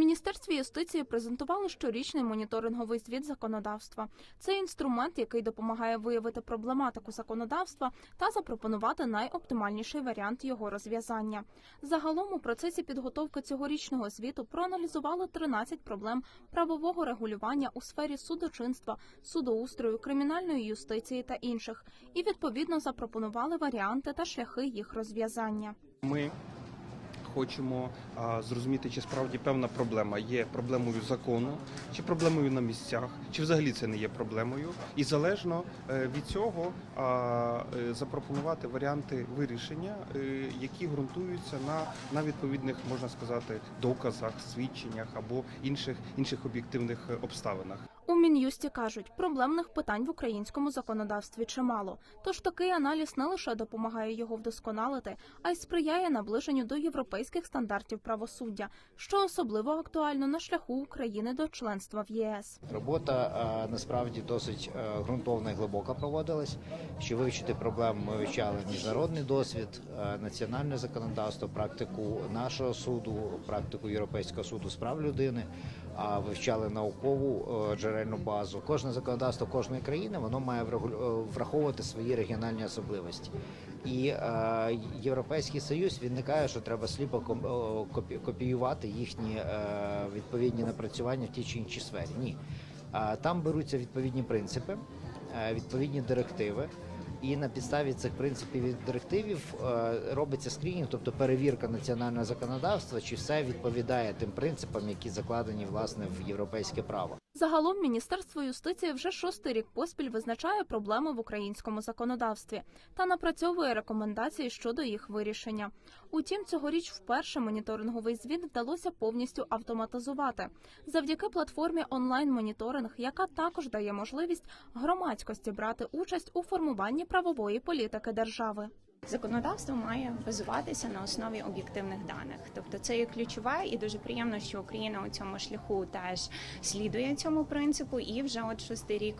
міністерстві юстиції презентували щорічний моніторинговий звіт законодавства. Це інструмент, який допомагає виявити проблематику законодавства та запропонувати найоптимальніший варіант його розв'язання. Загалом у процесі підготовки цьогорічного звіту проаналізували 13 проблем правового регулювання у сфері судочинства, судоустрою, кримінальної юстиції та інших, і відповідно запропонували варіанти та шляхи їх розв'язання. Ми хочемо зрозуміти, чи справді певна проблема є проблемою закону, чи проблемою на місцях, чи взагалі це не є проблемою, і залежно е, від цього е, запропонувати варіанти вирішення, е, які ґрунтуються на, на відповідних, можна сказати, доказах, свідченнях або інших інших об'єктивних обставинах. Мін'юсті кажуть, проблемних питань в українському законодавстві чимало. Тож такий аналіз не лише допомагає його вдосконалити, а й сприяє наближенню до європейських стандартів правосуддя, що особливо актуально на шляху України до членства в ЄС. Робота е, насправді досить е, ґрунтовна і глибока проводилась. Щоб вивчити проблему, ми вивчали міжнародний досвід, е, національне законодавство, практику нашого суду, практику Європейського суду з прав людини, а вивчали наукову е, джерельну базу. Кожне законодавство кожної країни воно має е, враховувати свої регіональні особливості. І е, Європейський Союз каже, що треба сліпо копіювати їхні е, відповідні напрацювання в тій чи іншій сфері. Ні. Там беруться відповідні принципи, е, відповідні директиви. І на підставі цих принципів і директивів е, робиться скрінінг, тобто перевірка національного законодавства, чи все відповідає тим принципам, які закладені власне в європейське право. Загалом Міністерство юстиції вже шостий рік поспіль визначає проблеми в українському законодавстві та напрацьовує рекомендації щодо їх вирішення. Утім, цьогоріч вперше моніторинговий звіт вдалося повністю автоматизувати завдяки платформі онлайн-моніторинг, яка також дає можливість громадськості брати участь у формуванні правової політики держави. Законодавство має базуватися на основі об'єктивних даних, тобто це є ключове, і дуже приємно, що Україна у цьому шляху теж слідує цьому принципу. І вже от шостий рік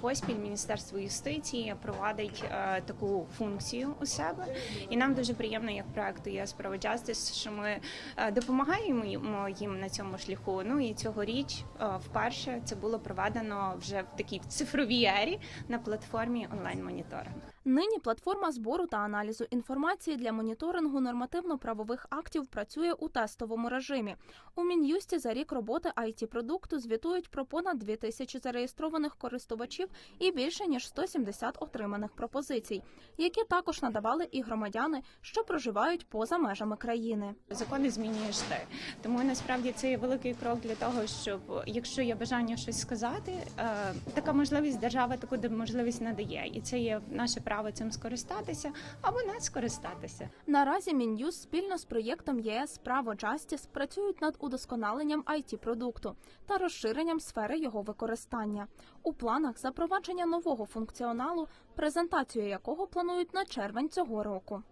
поспіль Міністерство юстиції провадить е, таку функцію у себе. І нам дуже приємно, як проекту ЄС Право Justice, що ми е, допомагаємо їм- на цьому шляху. Ну і цьогоріч вперше це було проведено вже в такій цифровій ері на платформі онлайн моніторинг. Нині платформа збору та аналізу інформації для моніторингу нормативно-правових актів працює у тестовому режимі. У мін'юсті за рік роботи it продукту звітують про понад 2 тисячі зареєстрованих користувачів і більше ніж 170 отриманих пропозицій, які також надавали і громадяни, що проживають поза межами країни. Закони змінюєш ти. Тому насправді це є великий крок для того, щоб якщо є бажання щось сказати, е, така можливість держава таку можливість надає, і це є наше право цим скористатися або не скористатися. Наразі Мін'юз спільно з проєктом ЄС Право Джастіс працюють над удосконаленням it продукту та розширенням сфери його використання. У планах запровадження нового функціоналу, презентацію якого планують на червень цього року.